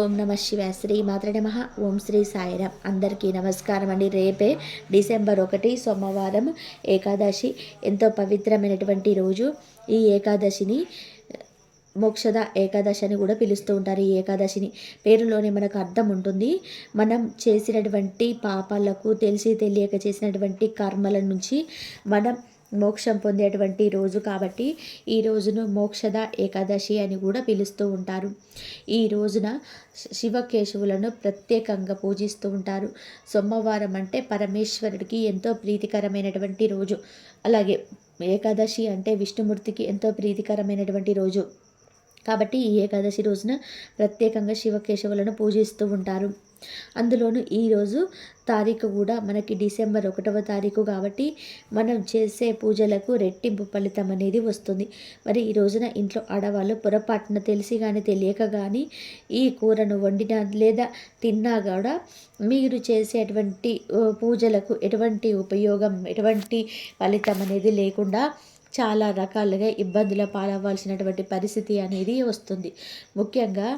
ఓం నమ శివ శ్రీ మాత్ర నమ. ఓం శ్రీ సాయిరామ్. అందరికీ నమస్కారం అండి. రేపే డిసెంబర్ ఒకటి సోమవారం ఏకాదశి. ఎంతో పవిత్రమైనటువంటి రోజు. ఈ ఏకాదశిని మోక్షద ఏకాదశి అని కూడా పిలుస్తూ ఉంటారు ఈ ఏకాదశిని. పేరులోనే మనకు అర్థం ఉంటుంది. మనం చేసినటువంటి పాపాలకు తెలిసి తెలియక చేసినటువంటి కర్మల నుంచి మనం మోక్షం పొందేటువంటి రోజు కాబట్టి ఈ రోజును మోక్షద ఏకాదశి అని కూడా పిలుస్తూ ఉంటారు. ఈ రోజున శివకేశవులను ప్రత్యేకంగా పూజిస్తూ ఉంటారు. సోమవారం అంటే పరమేశ్వరుడికి ఎంతో ప్రీతికరమైనటువంటి రోజు. అలాగే ఏకాదశి అంటే విష్ణుమూర్తికి ఎంతో ప్రీతికరమైనటువంటి రోజు. కాబట్టి ఈ ఏకాదశి రోజున ప్రత్యేకంగా శివకేశవులను పూజిస్తూ ఉంటారు. అందులోనూ ఈరోజు తారీఖు కూడా మనకి డిసెంబర్ ఒకటవ తారీఖు కాబట్టి మనం చేసే పూజలకు రెట్టింపు ఫలితం అనేది వస్తుంది. మరి ఈ రోజున ఇంట్లో ఆడవాళ్ళు పొరపాటున తెలిసి కానీ తెలియక కానీ ఈ కూరను వండిన లేదా తిన్నా కూడా మీరు చేసేటువంటి పూజలకు ఎటువంటి ఉపయోగం ఎటువంటి ఫలితం అనేది లేకుండా చాలా రకాలుగా ఇబ్బందుల పాలవ్వాల్సినటువంటి పరిస్థితి అనేది వస్తుంది. ముఖ్యంగా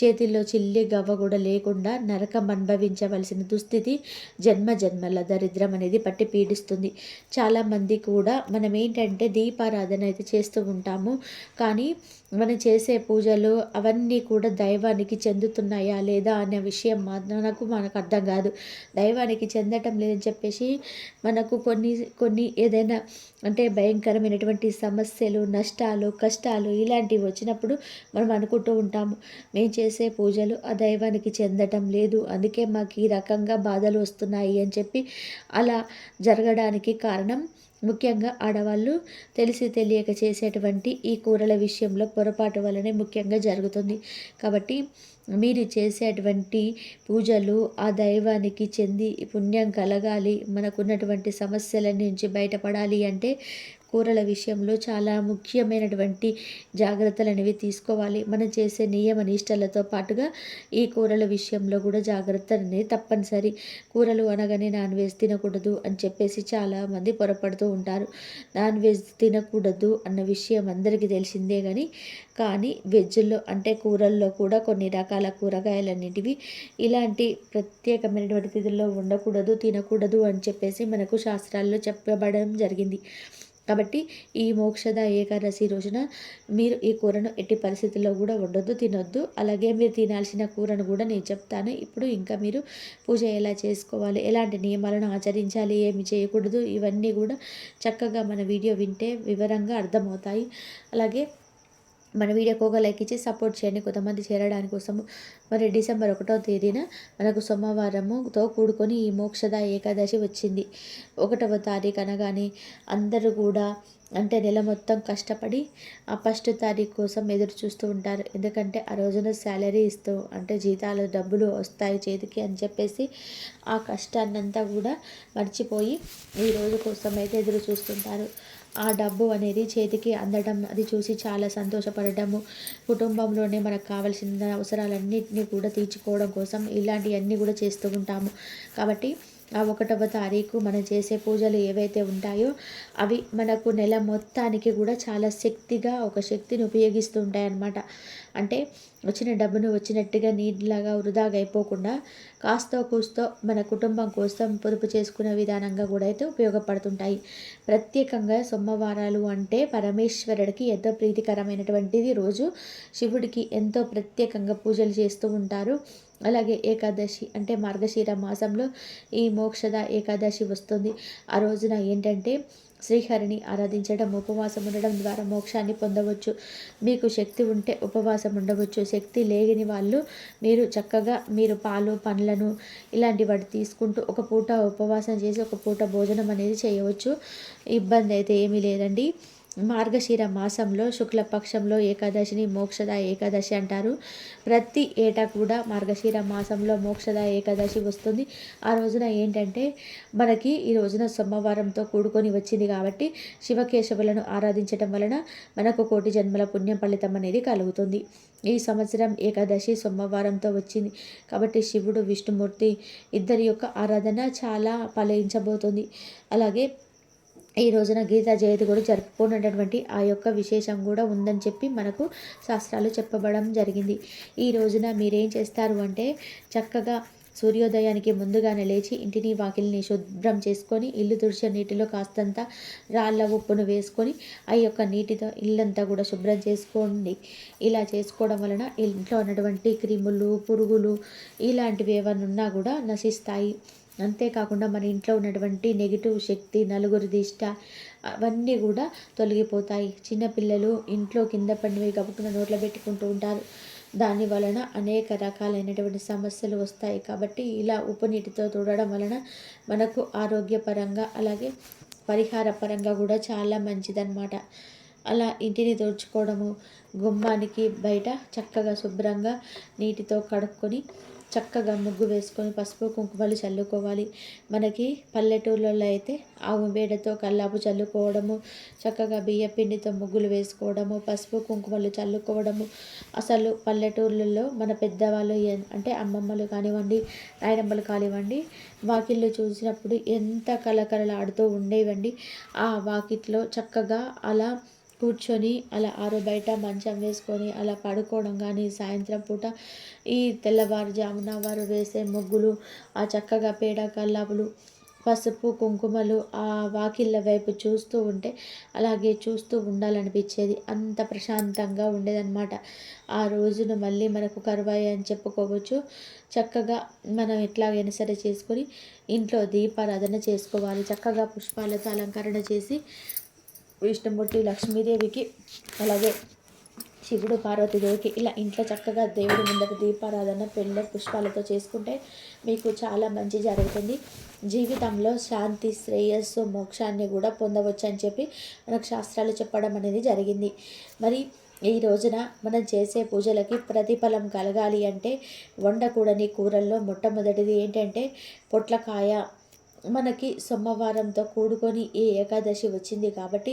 చేతిలో చిల్లి గవ్వ కూడా లేకుండా నరకం అనుభవించవలసిన దుస్థితి జన్మ జన్మల దరిద్రం అనేది పట్టి పీడిస్తుంది. చాలామంది కూడా మనం ఏంటంటే దీపారాధన అయితే చేస్తూ ఉంటాము. కానీ మనం చేసే పూజలు అవన్నీ కూడా దైవానికి చెందుతున్నాయా లేదా అనే విషయం మనకు మనకు అర్థం కాదు. దైవానికి చెందటం లేదని చెప్పేసి మనకు కొన్ని కొన్ని ఏదైనా అంటే భయంకరమైనటువంటి సమస్యలు నష్టాలు కష్టాలు ఇలాంటివి వచ్చినప్పుడు మనం అనుకుంటూ ఉంటాము. మేము చేసే పూజలు ఆ దైవానికి చెందటం లేదు. అందుకే మాకు ఈ రకంగా బాధలు వస్తున్నాయి అని చెప్పి అలా జరగడానికి కారణం ముఖ్యంగా ఆడవాళ్ళు తెలిసి తెలియక చేసేటువంటి ఈ కూరల విషయంలో పొరపాటు వలనే ముఖ్యంగా జరుగుతుంది. కాబట్టి మీరు చేసేటువంటి పూజలు ఆ దైవానికి చెంది పుణ్యం కలగాలి మనకున్నటువంటి సమస్యల నుంచి బయటపడాలి అంటే కూరల విషయంలో చాలా ముఖ్యమైనటువంటి జాగ్రత్తలు అనేవి తీసుకోవాలి. మనం చేసే నియమ నిష్టలతో పాటుగా ఈ కూరల విషయంలో కూడా జాగ్రత్త అనేది తప్పనిసరి. కూరలు అనగానే నాన్ వెజ్ తినకూడదు అని చెప్పేసి చాలామంది పొరపడుతూ ఉంటారు. నాన్ వెజ్ తినకూడదు అన్న విషయం అందరికీ తెలిసిందే కానీ కానీ వెజ్లో అంటే కూరల్లో కూడా కొన్ని రకాల కూరగాయలన్నిటివి ఇలాంటి ప్రత్యేకమైనటువంటి తిథుల్లో ఉండకూడదు తినకూడదు అని చెప్పేసి మనకు శాస్త్రాల్లో చెప్పబడడం జరిగింది. కాబట్టి ఈ మోక్షద ఏకాదశి రోజున మీరు ఈ కూరను ఎట్టి పరిస్థితుల్లో కూడా ఉండొద్దు తినొద్దు. అలాగే మీరు తినాల్సిన కూరను కూడా నేను చెప్తాను. ఇప్పుడు ఇంకా మీరు పూజ ఎలా చేసుకోవాలి ఎలాంటి నియమాలను ఆచరించాలి ఏమి చేయకూడదు ఇవన్నీ కూడా చక్కగా మన వీడియో వింటే వివరంగా అర్థమవుతాయి. అలాగే మన వీడియోకి ఒక లైక్ ఇచ్చి సపోర్ట్ చేయండి. కొంతమంది చేరడానికి కోసము. మరి డిసెంబర్ ఒకటో తేదీన మనకు సోమవారముతో కూడుకొని ఈ మోక్షద ఏకాదశి వచ్చింది. ఒకటవ తారీఖు అనగానే అందరూ కూడా అంటే నెల మొత్తం కష్టపడి ఆ ఫస్ట్ తారీఖు కోసం ఎదురు చూస్తూ ఉంటారు. ఎందుకంటే ఆ రోజున శాలరీ ఇస్తూ అంటే జీతాలు డబ్బులు వస్తాయి చేతికి అని చెప్పేసి ఆ కష్టాన్నంతా కూడా మర్చిపోయి ఈ రోజు కోసం అయితే ఎదురు చూస్తుంటారు. ఆ డబ్బు అనేది చేతికి అందడం అది చూసి చాలా సంతోషపడటము కుటుంబంలోనే మనకు కావాల్సిన అవసరాలన్నింటినీ కూడా తీర్చుకోవడం కోసం ఇలాంటివన్నీ కూడా చేస్తూ ఉంటాము. కాబట్టి ఆ ఒకటవ తారీఖు మనం చేసే పూజలు ఏవైతే ఉంటాయో అవి మనకు నెల మొత్తానికి కూడా చాలా శక్తిగా ఒక శక్తిని ఉపయోగిస్తూ ఉంటాయన్నమాట. అంటే వచ్చిన డబ్బును వచ్చినట్టుగా నీటిలాగా వృధాగా అయిపోకుండా కాస్తో కూస్తో మన కుటుంబం కోసం పొదుపు చేసుకునే విధానంగా కూడా అయితే ఉపయోగపడుతుంటాయి. ప్రత్యేకంగా సోమవారాలు అంటే పరమేశ్వరుడికి ఎంతో ప్రీతికరమైనటువంటిది రోజు. శివుడికి ఎంతో ప్రత్యేకంగా పూజలు చేస్తూ ఉంటారు. అలాగే ఏకాదశి అంటే మార్గశీర మాసంలో ఈ మోక్షద ఏకాదశి వస్తుంది. ఆ రోజున ఏంటంటే శ్రీహరిని ఆరాధించడం ఉపవాసం ఉండడం ద్వారా మోక్షాన్ని పొందవచ్చు. మీకు శక్తి ఉంటే ఉపవాసం ఉండవచ్చు. శక్తి లేని వాళ్ళు మీరు చక్కగా మీరు పాలు పండ్లను ఇలాంటి వాటి తీసుకుంటూ ఒక పూట ఉపవాసం చేసి ఒక పూట భోజనం అనేది చేయవచ్చు. ఇబ్బంది అయితే ఏమీ లేదండి. మార్గశిర మాసంలో శుక్లపక్షంలో ఏకాదశిని మోక్షద ఏకాదశి అంటారు. ప్రతి ఏటా కూడా మార్గశిర మాసంలో మోక్షద ఏకాదశి వస్తుంది. ఆ రోజున ఏంటంటే మనకి ఈ రోజున సోమవారంతో కూడుకొని వచ్చింది కాబట్టి శివకేశవులను ఆరాధించడం వలన మనకు కోటి జన్మల పుణ్యం ఫలితం అనేది కలుగుతుంది. ఈ సంవత్సరం ఏకాదశి సోమవారంతో వచ్చింది కాబట్టి శివుడు విష్ణుమూర్తి ఇద్దరి యొక్క ఆరాధన చాలా ఫలించబోతుంది. అలాగే ఈ రోజున గీతా జయంతి కూడా జరుపుకున్నటువంటి ఆ యొక్క విశేషం కూడా ఉందని చెప్పి మనకు శాస్త్రాలు చెప్పబడడం జరిగింది. ఈ రోజున మీరేం చేస్తారు అంటే చక్కగా సూర్యోదయానికి ముందుగానే లేచి ఇంటిని వాకిలిని శుభ్రం చేసుకొని ఇల్లు తుడిచే నీటిలో కాస్తంత రాళ్ళ ఉప్పును వేసుకొని ఆ యొక్క నీటితో ఇల్లంతా కూడా శుభ్రం చేసుకోండి. ఇలా చేసుకోవడం వలన ఇంట్లో ఉన్నటువంటి క్రిములు పురుగులు ఇలాంటివి ఏమైనా ఉన్నా కూడా నశిస్తాయి. అంతేకాకుండా మన ఇంట్లో ఉన్నటువంటి నెగిటివ్ శక్తి నలుగురి దిష్ట అవన్నీ కూడా తొలగిపోతాయి. చిన్నపిల్లలు ఇంట్లో కింద పడినవి గబుకున్న నోట్లో పెట్టుకుంటూ ఉంటారు. దాని వలన అనేక రకాలైనటువంటి సమస్యలు వస్తాయి. కాబట్టి ఇలా ఉపనీటితో తుడడం వలన మనకు ఆరోగ్యపరంగా అలాగే పరిహార పరంగా కూడా చాలా మంచిదన్నమాట. అలా ఇంటిని తుడుచుకోవడము గుమ్మానికి బయట చక్కగా శుభ్రంగా నీటితో కడుక్కొని చక్కగా ముగ్గు వేసుకొని పసుపు కుంకుమలు చల్లుకోవాలి. మనకి పల్లెటూళ్ళలో అయితే ఆవు వేడతో కల్లాపు చల్లుకోవడము చక్కగా బియ్య పిండితో ముగ్గులు వేసుకోవడము పసుపు కుంకుమలు చల్లుకోవడము. అసలు పల్లెటూళ్ళల్లో మన పెద్దవాళ్ళు అంటే అమ్మమ్మలు కానివ్వండి నాయనమ్మలు కానివ్వండి వాకిళ్ళు చూసినప్పుడు ఎంత కలకలలాడుతూ ఉండేవండి. ఆ వాకిట్లో చక్కగా అలా కూర్చొని అలా ఆరు బయట మంచం వేసుకొని అలా పడుకోవడం కానీ సాయంత్రం పూట ఈ తెల్లవారుజామున వారు వేసే ముగ్గులు ఆ చక్కగా పేడ కల్లాపులు పసుపు కుంకుమలు ఆ వాకిళ్ళ వైపు చూస్తూ ఉంటే అలాగే చూస్తూ ఉండాలనిపించేది. అంత ప్రశాంతంగా ఉండేదన్నమాట. ఆ రోజును మళ్ళీ మనకు కరువాయి అని చెప్పుకోవచ్చు. చక్కగా మనం ఎట్లాగైనా సరే చేసుకొని ఇంట్లో దీపారాధన చేసుకోవాలి. చక్కగా పుష్పాలతో అలంకరణ చేసి విష్ణుమూర్తి లక్ష్మీదేవికి అలాగే శివుడు పార్వతీదేవికి ఇలా ఇంట్లో చక్కగా దేవుడి ముందర దీపారాధన పెళ్ళ పుష్పాలతో చేసుకుంటే మీకు చాలా మంచి జరుగుతుంది. జీవితంలో శాంతి శ్రేయస్సు మోక్షాన్ని కూడా పొందవచ్చు అని చెప్పి మనకు శాస్త్రాలు చెప్పడం అనేది జరిగింది. మరి ఈ రోజున మనం చేసే పూజలకి ప్రతిఫలం కలగాలి అంటే వండకూడని కూరల్లో మొట్టమొదటిది ఏంటంటే పొట్లకాయ మనకి సోమవారంతో కూడుకొని ఈ ఏకాదశి వచ్చింది కాబట్టి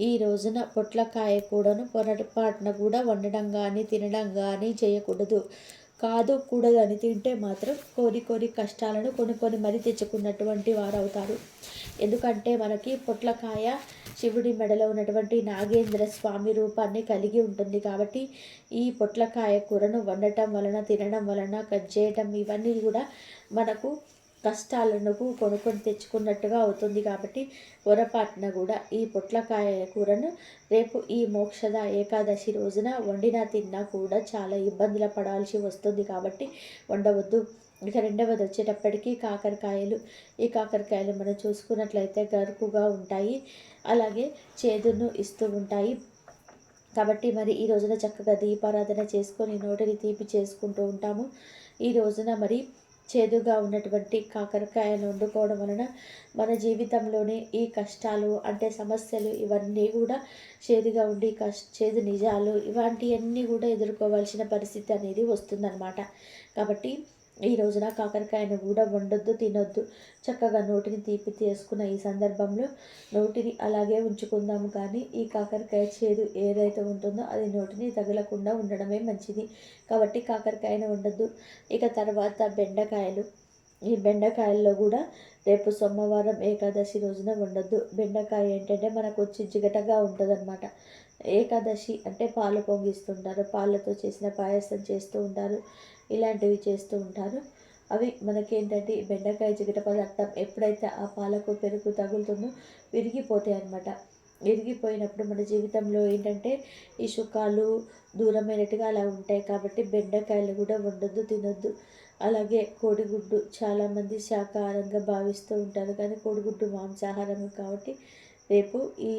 ఈ రోజున పొట్లకాయ కూడాను పొరపాటున కూడా వండడం కానీ తినడం కానీ చేయకూడదు. కాదు కూడదని తింటే మాత్రం కోరి కోరి కష్టాలను కొన్ని కొన్ని మరీ తెచ్చుకున్నటువంటి వారు అవుతారు ఎందుకంటే మనకి పొట్లకాయ శివుడి మెడలో ఉన్నటువంటి నాగేంద్ర స్వామి రూపాన్ని కలిగి ఉంటుంది కాబట్టి ఈ పొట్లకాయ కూరను వండటం వలన తినడం వలన కట్ చేయటం ఇవన్నీ కూడా మనకు కష్టాలను కొనుక్కొని తెచ్చుకున్నట్టుగా అవుతుంది కాబట్టి పొరపాటున కూడా ఈ పొట్లకాయ కూరను రేపు ఈ మోక్షద ఏకాదశి రోజున వండినా తిన్నా కూడా చాలా ఇబ్బందులు పడాల్సి వస్తుంది కాబట్టి వండవద్దు. ఇక రెండవది వచ్చేటప్పటికి కాకరకాయలు. ఈ కాకరకాయలు మనం చూసుకున్నట్లయితే గరుకుగా ఉంటాయి. అలాగే చేదును ఇస్తూ ఉంటాయి. కాబట్టి మరి ఈ రోజున చక్కగా దీపారాధన చేసుకొని నోటిని తీపి చేసుకుంటూ ఉంటాము. ఈ రోజున మరి చేదుగా ఉన్నటువంటి కాకరకాయలు వండుకోవడం వలన మన జీవితంలోనే ఈ కష్టాలు అంటే సమస్యలు ఇవన్నీ కూడా చేదుగా ఉండి కష్ చేదు నిజాలు ఇలాంటివన్నీ కూడా ఎదుర్కోవాల్సిన పరిస్థితి అనేది వస్తుందన్నమాట. కాబట్టి ఈ రోజున కాకరకాయను కూడా వండొద్దు తినొద్దు. చక్కగా నోటిని తీపి తీసుకున్న ఈ సందర్భంలో నోటిని అలాగే ఉంచుకుందాము కానీ ఈ కాకరకాయ చేదు ఏదైతే ఉంటుందో అది నోటిని తగలకుండా ఉండడమే మంచిది. కాబట్టి కాకరకాయను ఉండొద్దు ఇక తర్వాత బెండకాయలు. ఈ బెండకాయల్లో కూడా రేపు సోమవారం ఏకాదశి రోజున ఉండొద్దు బెండకాయ ఏంటంటే మనకు వచ్చి జిగటగా ఉంటుంది ఏకాదశి అంటే పాలు పొంగిస్తుంటారు. పాలతో చేసిన పాయసం చేస్తూ ఉంటారు. ఇలాంటివి చేస్తూ ఉంటారు. అవి మనకేంటంటే బెండకాయ జిగట పదార్థం ఎప్పుడైతే ఆ పాలకు పెరుగు తగులుతుందో విరిగిపోతాయి అన్నమాట. విరిగిపోయినప్పుడు మన జీవితంలో ఏంటంటే ఈ సుఖాలు దూరమైనట్టుగా అలా ఉంటాయి కాబట్టి బెండకాయలు కూడా వండొద్దు తినొద్దు. అలాగే కోడిగుడ్డు చాలామంది శాకాహారంగా భావిస్తూ ఉంటారు. కానీ కోడిగుడ్డు మాంసాహారం కాబట్టి రేపు ఈ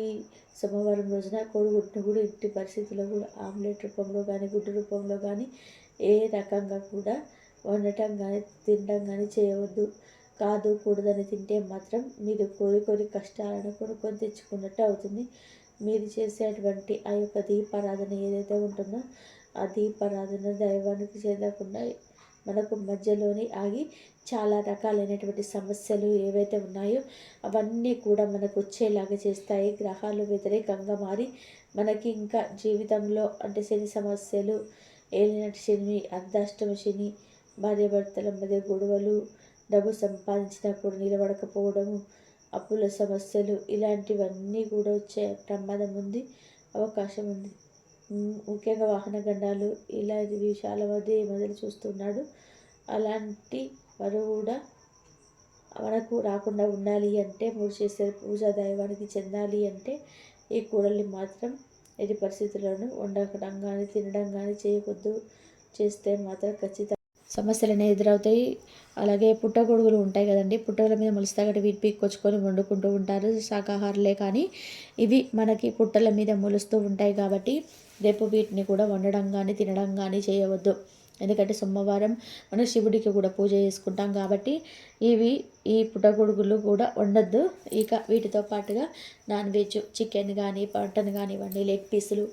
సోమవారం రోజున కోడిగుడ్డును కూడా ఇంటి పరిస్థితుల్లో కూడా ఆమ్లెట్ రూపంలో కానీ గుడ్డు రూపంలో కానీ ఏ రకంగా కూడా వండటం కానీ తినడం కానీ చేయవద్దు. కాదు కూడదని తింటే మాత్రం మీరు కోరి కోరి కష్టాలను కొనుక్కొని తెచ్చుకున్నట్టు అవుతుంది. మీరు చేసేటువంటి ఆ యొక్క దీపారాధన ఏదైతే ఉంటుందో ఆ దీపారాధన దైవానికి చెందకుండా మనకు మధ్యలోనే ఆగి చాలా రకాలైనటువంటి సమస్యలు ఏవైతే ఉన్నాయో అవన్నీ కూడా మనకు వచ్చేలాగా చేస్తాయి. గ్రహాలు వ్యతిరేకంగా మారి మనకి ఇంకా జీవితంలో అంటే శని సమస్యలు ఏలినటి శని అర్ధాష్టమ శని భార్యాభర్తల మధ్య గొడవలు డబ్బు సంపాదించినప్పుడు నిలబడకపోవడము అప్పుల సమస్యలు ఇలాంటివన్నీ కూడా వచ్చే ప్రమాదం ఉంది అవకాశం ఉంది. ముఖ్యంగా వాహన గండాలు ఇలాంటి విషయాల మధ్య ఈ మొదలు చూస్తున్నాడు. అలాంటి వారు కూడా మనకు రాకుండా ఉండాలి అంటే మూడు చేసే పూజా దైవానికి చెందాలి అంటే ఈ కూరల్ని మాత్రం ఎట్టి పరిస్థితుల్లోనూ వండకడం కానీ తినడం కానీ చేయవద్దు. చేస్తే మాత్రం ఖచ్చితంగా సమస్యలు ఎదురవుతాయి. అలాగే పుట్టగొడుగులు ఉంటాయి కదండి. పుట్టగల మీద మొలుస్తా వీటి పీక్కొచ్చుకొని వండుకుంటూ ఉంటారు. శాకాహారులే కానీ ఇవి మనకి పుట్టల మీద మొలుస్తూ ఉంటాయి కాబట్టి రేపు వీటిని కూడా వండడం కానీ తినడం కానీ చేయవద్దు. ఎందుకంటే సోమవారం మనం శివుడికి కూడా పూజ చేసుకుంటాం కాబట్టి ఇవి ఈ పుట్టగొడుగులు కూడా ఉండద్దు ఇక వీటితో పాటుగా నాన్ వెజ్ చికెన్ కానీ మటన్ కానివ్వండి లెగ్ పీసులు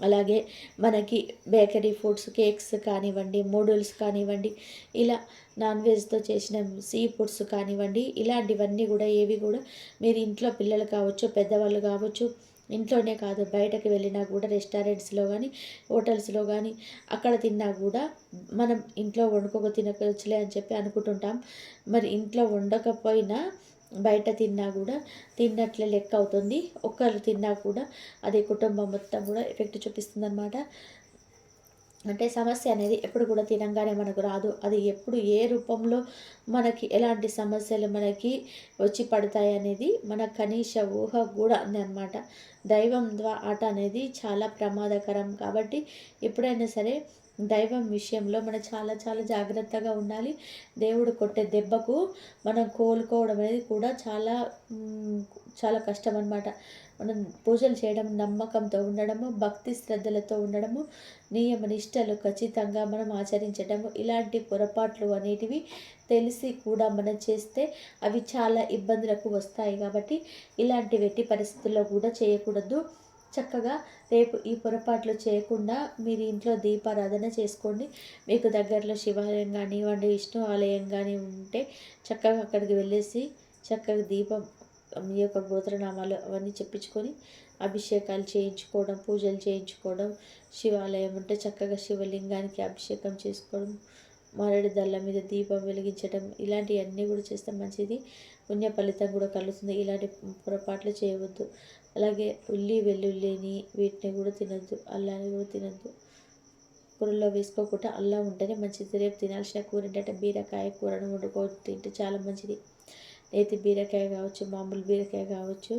అలాగే మనకి బేకరీ ఫుడ్స్ కేక్స్ కానివ్వండి నూడిల్స్ కానివ్వండి ఇలా నాన్ వెజ్తో చేసిన సీ ఫుడ్స్ కానివ్వండి ఇలాంటివన్నీ కూడా ఏవి కూడా మీరు ఇంట్లో పిల్లలు కావచ్చు పెద్దవాళ్ళు కావచ్చు ఇంట్లోనే కాదు బయటకు వెళ్ళినా కూడా రెస్టారెంట్స్లో కానీ హోటల్స్లో కానీ అక్కడ తిన్నా కూడా మనం ఇంట్లో వండుకోక తినకొచ్చులే అని చెప్పి అనుకుంటుంటాం. మరి ఇంట్లో వండకపోయినా బయట తిన్నా కూడా తిన్నట్లే లెక్క అవుతుంది. ఒక్కరు తిన్నా కూడా అది కుటుంబం మొత్తం కూడా ఎఫెక్ట్ చూపిస్తుంది అనమాట అంటే సమస్య అనేది ఎప్పుడు కూడా తినంగానే మనకు రాదు. అది ఎప్పుడు ఏ రూపంలో మనకి ఎలాంటి సమస్యలు మనకి వచ్చి పడతాయి అనేది మన కనీస ఊహ కూడా అనమాట దైవం ద్వారా ఆట అనేది చాలా ప్రమాదకరం కాబట్టి ఎప్పుడైనా సరే దైవం విషయంలో మనం చాలా చాలా జాగ్రత్తగా ఉండాలి. దేవుడు కొట్టే దెబ్బకు మనం కోలుకోవడం అనేది కూడా చాలా చాలా కష్టం అనమాట మనం పూజలు చేయడం నమ్మకంతో ఉండడము భక్తి శ్రద్ధలతో ఉండడము నియమ నిష్టలు ఖచ్చితంగా మనం ఆచరించడము ఇలాంటి పొరపాట్లు అనేటివి తెలిసి కూడా మనం చేస్తే అవి చాలా ఇబ్బందులకు వస్తాయి కాబట్టి ఇలాంటి వెట్టి పరిస్థితుల్లో కూడా చేయకూడదు. చక్కగా రేపు ఈ పొరపాట్లు చేయకుండా మీరు ఇంట్లో దీపారాధన చేసుకోండి. మీకు దగ్గరలో శివాలయం కానివ్వండి విష్ణు ఆలయం కానీ ఉంటే చక్కగా అక్కడికి వెళ్ళేసి చక్కగా దీపం మీ యొక్క గోత్రనామాలు అవన్నీ చెప్పించుకొని అభిషేకాలు చేయించుకోవడం పూజలు చేయించుకోవడం శివాలయం ఉంటే చక్కగా శివలింగానికి అభిషేకం చేసుకోవడం మారేడు దళ్ళ మీద దీపం వెలిగించడం ఇలాంటివన్నీ కూడా చేస్తే మంచిది. పుణ్య ఫలితం కూడా కలుగుతుంది. ఇలాంటి పొరపాట్లు చేయవద్దు. అలాగే ఉల్లి వెల్లుల్లిని వీటిని కూడా తినద్దు. అల్లాన్ని కూడా తినద్దు. కూరల్లో వేసుకోకుండా అల్లం ఉంటేనే మంచిది. రేపు తినాల్సిన కూర ఏంటంటే బీరకాయ కూరను వండుకో తింటే చాలా మంచిది. నేతి బీరకాయ కావచ్చు మామూలు బీరకాయ కావచ్చు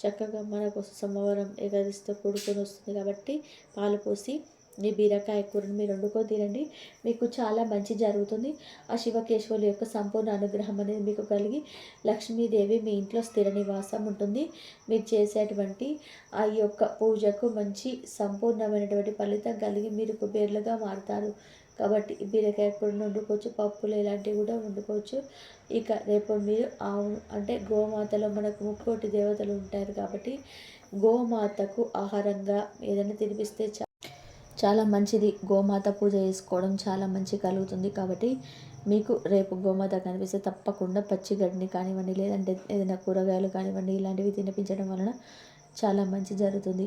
చక్కగా మనకు సోమవారం ఏకాదశితో కూడుకొని వస్తుంది కాబట్టి పాలు పోసి ఈ బీరకాయ కూరను మీరు వండుకో తినండి. మీకు చాలా మంచి జరుగుతుంది. ఆ శివకేశవుల యొక్క సంపూర్ణ అనుగ్రహం అనేది మీకు కలిగి లక్ష్మీదేవి మీ ఇంట్లో స్థిర నివాసం ఉంటుంది. మీరు చేసేటువంటి ఆ యొక్క పూజకు మంచి సంపూర్ణమైనటువంటి ఫలితం కలిగి మీరు కుబేర్లుగా మారుతారు. కాబట్టి బీరకాయ కూరను వండుకోవచ్చు పప్పులు ఇలాంటివి కూడా వండుకోవచ్చు. ఇక రేపు మీరు ఆవు అంటే గోమాతలో మనకు ముక్కోటి దేవతలు ఉంటారు కాబట్టి గోమాతకు ఆహారంగా ఏదైనా తినిపిస్తే చాలా మంచిది. గోమాత పూజ చేసుకోవడం చాలా మంచి కలుగుతుంది కాబట్టి మీకు రేపు గోమాత కనిపిస్తే తప్పకుండా పచ్చి గడ్డిని కానివ్వండి లేదంటే ఏదైనా కూరగాయలు కానివ్వండి ఇలాంటివి తినిపించడం వలన చాలా మంచి జరుగుతుంది.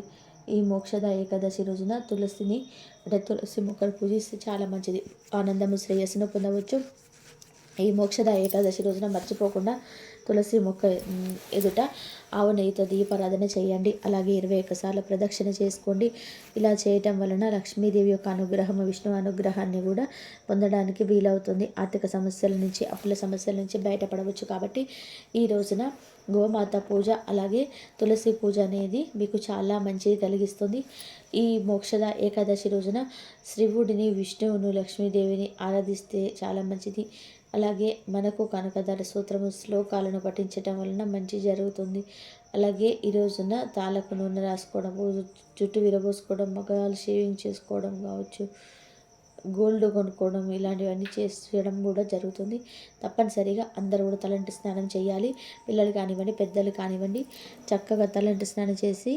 ఈ మోక్షద ఏకాదశి రోజున తులసిని అంటే తులసి మొక్కలు పూజిస్తే చాలా మంచిది. ఆనందము శ్రేయస్సును పొందవచ్చు. ఈ మోక్షద ఏకాదశి రోజున మర్చిపోకుండా తులసి మొక్క ఎదుట ఆవు నెయ్యితో దీపారాధన చేయండి. అలాగే ఇరవై ఒక్కసార్లు ప్రదక్షిణ చేసుకోండి. ఇలా చేయటం వలన లక్ష్మీదేవి యొక్క అనుగ్రహం విష్ణు అనుగ్రహాన్ని కూడా పొందడానికి వీలవుతుంది. ఆర్థిక సమస్యల నుంచి అప్పుల సమస్యల నుంచి బయటపడవచ్చు. కాబట్టి ఈ రోజున గోమాత పూజ అలాగే తులసి పూజ అనేది మీకు చాలా మంచిది కలిగిస్తుంది. ఈ మోక్షద ఏకాదశి రోజున శివుడిని విష్ణువును లక్ష్మీదేవిని ఆరాధిస్తే చాలా మంచిది. అలాగే మనకు కనకదార సూత్రము శ్లోకాలను పఠించటం వలన మంచి జరుగుతుంది. అలాగే ఈ రోజున తాళకు నూనె రాసుకోవడం జుట్టు విరబోసుకోవడం మగవాళ్ళు షేవింగ్ చేసుకోవడం కావచ్చు గోల్డ్ కొనుక్కోవడం ఇలాంటివన్నీ చేయడం కూడా జరుగుతుంది. తప్పనిసరిగా అందరూ కూడా తలంటి స్నానం చేయాలి. పిల్లలు కానివ్వండి పెద్దలు కానివ్వండి చక్కగా తలంటి స్నానం చేసి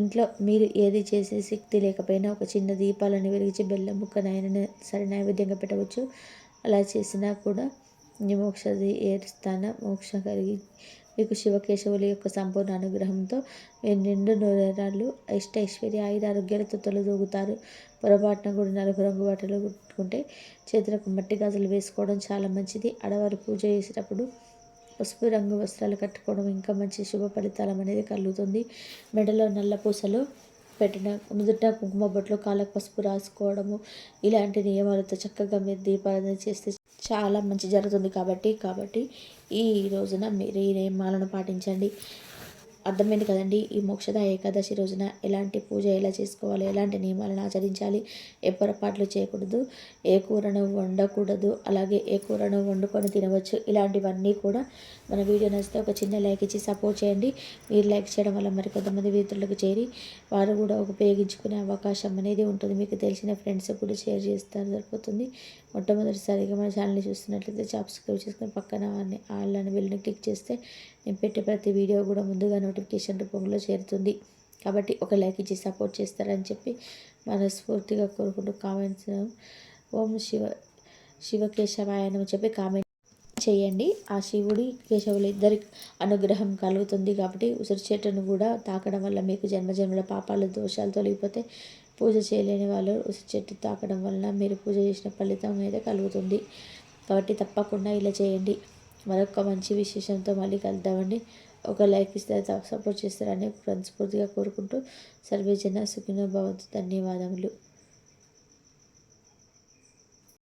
ఇంట్లో మీరు ఏది చేసే శక్తి లేకపోయినా ఒక చిన్న దీపాలను వెలిగించి బెల్లం ముక్కనైనా సరే నైవేద్యంగా పెట్టవచ్చు. అలా చేసినా కూడా మోక్షది ఏడుస్తాన మోక్ష కలిగి మీకు శివకేశవుల యొక్క సంపూర్ణ అనుగ్రహంతో మీరు నిండు నూరేరాళ్ళు ఇష్ట ఐశ్వర్య ఆయుధ ఆరోగ్యాలతో తొలదూగుతారు. పొరపాటున కూడా నలుగు రంగు బట్టలు కుట్టుకుంటే చేతులకు మట్టి గాజులు వేసుకోవడం చాలా మంచిది. ఆడవారు పూజ చేసేటప్పుడు పసుపు రంగు వస్త్రాలు కట్టుకోవడం ఇంకా మంచి శుభ ఫలితాలం అనేది కలుగుతుంది. మెడలో నల్ల పూసలు పెట్టిన నుదుట కుంకుమ బొట్లు కాళ్ళకు పసుపు రాసుకోవడము ఇలాంటి నియమాలతో చక్కగా మీరు దీపారాధన చేస్తే చాలా మంచి జరుగుతుంది కాబట్టి కాబట్టి ఈ రోజున మీరు ఈ నియమాలను పాటించండి. అర్థమైంది కదండి? ఈ మోక్షద ఏకాదశి రోజున ఎలాంటి పూజ ఎలా చేసుకోవాలి? ఎలాంటి నియమాలను ఆచరించాలి? ఏ పొరపాట్లు చేయకూడదు ఏ కూరను వండకూడదు అలాగే ఏ కూరను వండుకొని తినవచ్చు ఇలాంటివన్నీ కూడా మన వీడియో నచ్చితే ఒక చిన్న లైక్ ఇచ్చి సపోర్ట్ చేయండి. మీరు లైక్ చేయడం వల్ల మరి కొంతమంది మిత్రులకు చేరి వారు కూడా ఉపయోగించుకునే అవకాశం అనేది ఉంటుంది. మీకు తెలిసిన ఫ్రెండ్స్ కూడా షేర్ చేస్తారు. సరిపోతుంది. మొట్టమొదటిసారిగా మన ఛానల్ని చూస్తున్నట్లయితే సబ్స్క్రైబ్ చేసుకుని పక్కన ఆళ్ళని వెళ్ళిన క్లిక్ చేస్తే నేను పెట్టే ప్రతి వీడియో కూడా ముందుగా నోటిఫికేషన్ రూపంలో చేరుతుంది. కాబట్టి ఒక లైక్ ఇచ్చి సపోర్ట్ చేస్తారని చెప్పి మనస్ఫూర్తిగా కోరుకుంటూ కామెంట్స్ ఓం శివ శివకేశవాయనం చెప్పి కామెంట్ చేయండి. ఆ శివుడి కేశవులు ఇద్దరి అనుగ్రహం కలుగుతుంది కాబట్టి ఉసిరి చెట్టును కూడా తాకడం వల్ల మీకు జన్మజన్మల పాపాలు దోషాలు తొలగిపోతే పూజ చేయలేని వాళ్ళు ఉసిరి చెట్టు తాకడం వలన మీరు పూజ చేసిన ఫలితం అయితే కలుగుతుంది. కాబట్టి తప్పకుండా ఇలా చేయండి. మరొక మంచి విశేషంతో మళ్ళీ కలుద్దామండి. ఒక లైక్ ఇస్తే సపోర్ట్ చేస్తారని మనస్ఫూర్తిగా కోరుకుంటూ సర్వేజన సుఖినో భవంతు. ధన్యవాదములు.